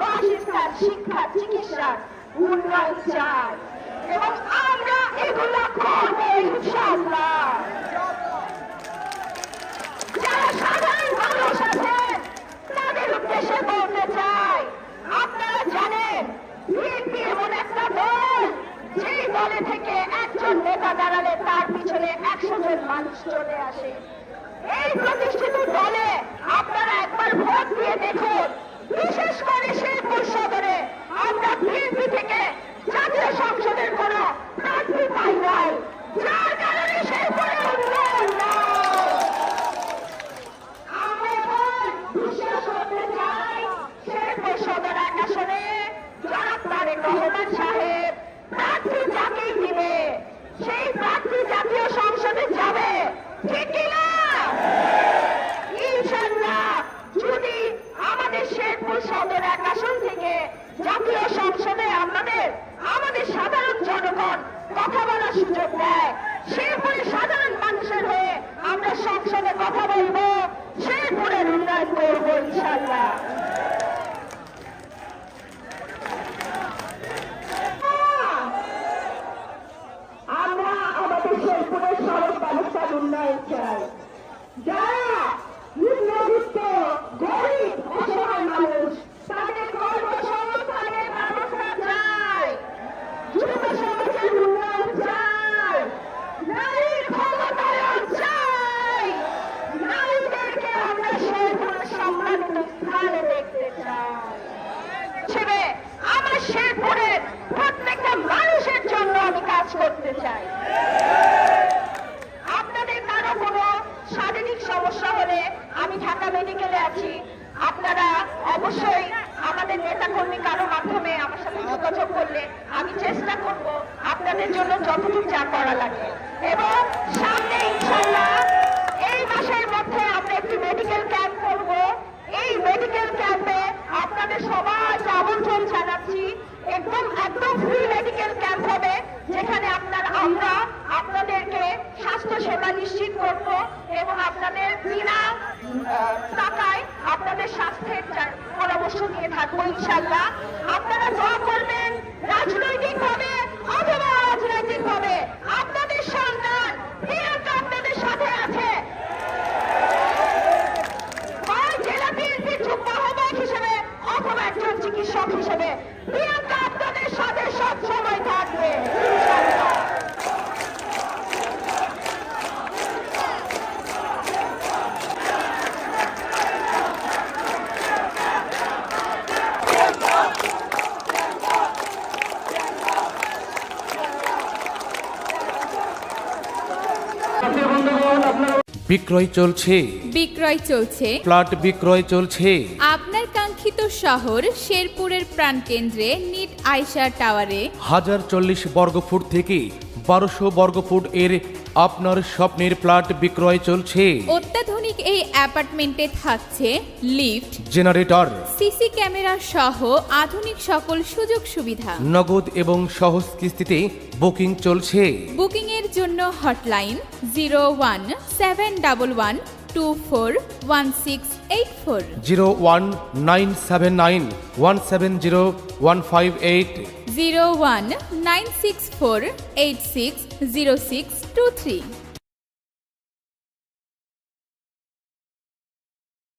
বাসস্থান শিক্ষা চিকিৎসার উন্নয়ন চাই। এবং আমরা এগুলো করব যারা সাধারণ মানুষ আছেন তাদের উদ্দেশ্যে বলতে চাই, আপনারা জানেন বিএনপি এমন একটা দল, যেই দলে থেকে একজন নেতা দাঁড়ালে তার পিছনে একশো জন মানুষ চলে আসে। এই প্রতিষ্ঠিত দলে সংসদে কথা বলব শেরপুরের উন্নয়ন করব ইনশাল্লাহ আমরা আমাদের শেরপুরের সড়ক ব্যবস্থার উন্নয়ন চাই। যারা নিম্নবিত্ত গরিব অসহায় মানুষ তাদের কর্মসংস্থানের ব্যবস্থা চাই যুব সমাজের উন্নয়ন চাই নারীর ক্ষমতায়ন চাই নারীদেরকে আমরা শেরপুরের সম্মানিত স্থানে দেখতে চাই হিসেবে আমার শেরপুরের প্রত্যেকটা মানুষের জন্য আমি কাজ করতে চাই। আপনাদের কারও কোনো শারীরিক সমস্যা হলে আমি ঢাকা মেডিকেলে আছি। আপনারা অবশ্যই আমাদের নেতাকর্মী কারও মাধ্যমে আমার সাথে যোগাযোগ করলে আমি চেষ্টা করব আপনাদের জন্য যতটুকু যা করা লাগে। এবং সামনে ইনশাল্লাহ এই মাসের মধ্যে আমরা একটি মেডিকেল ক্যাম্প করব। এই মেডিকেল ক্যাম্পে আপনাদের সবার আমন্ত্রণ জানাচ্ছি। একদম একদম ফ্রি মেডিকেল ক্যাম্প হবে যেখানে আপনার আমরা আপনাদেরকে স্বাস্থ্য সেবা নিশ্চিত করব এবং আপনাদের বিনা টাকায় আপনাদের স্বাস্থ্যের পরামর্শ নিয়ে থাকব ইনশাল্লাহ বিক্রয় চলছে। বিক্রয় চলছে। প্লট বিক্রয় চলছে। আপনার কাঙ্ক্ষিত শহর শেরপুরের প্রাণকেন্দ্রে নিট আয়শা টাওয়ারে। হাজার চল্লিশ বর্গফুট থেকে বারোশো বর্গফুট এর আপনার স্বপ্নের প্লট বিক্রয় চলছে। অত্যাধুনিক এই অ্যাপার্টমেন্টে থাকছে লিফট জেনারেটর সিসি ক্যামেরা সহ আধুনিক সকল সুযোগ সুবিধা। নগদ এবং সহজ কিস্তিতে বুকিং চলছে। বুকিং এর জন্য hotline zero one seven double one two four one six eight four. Zero one nine seven nine one seven zero one five eight. Zero one nine six four eight six zero six two three.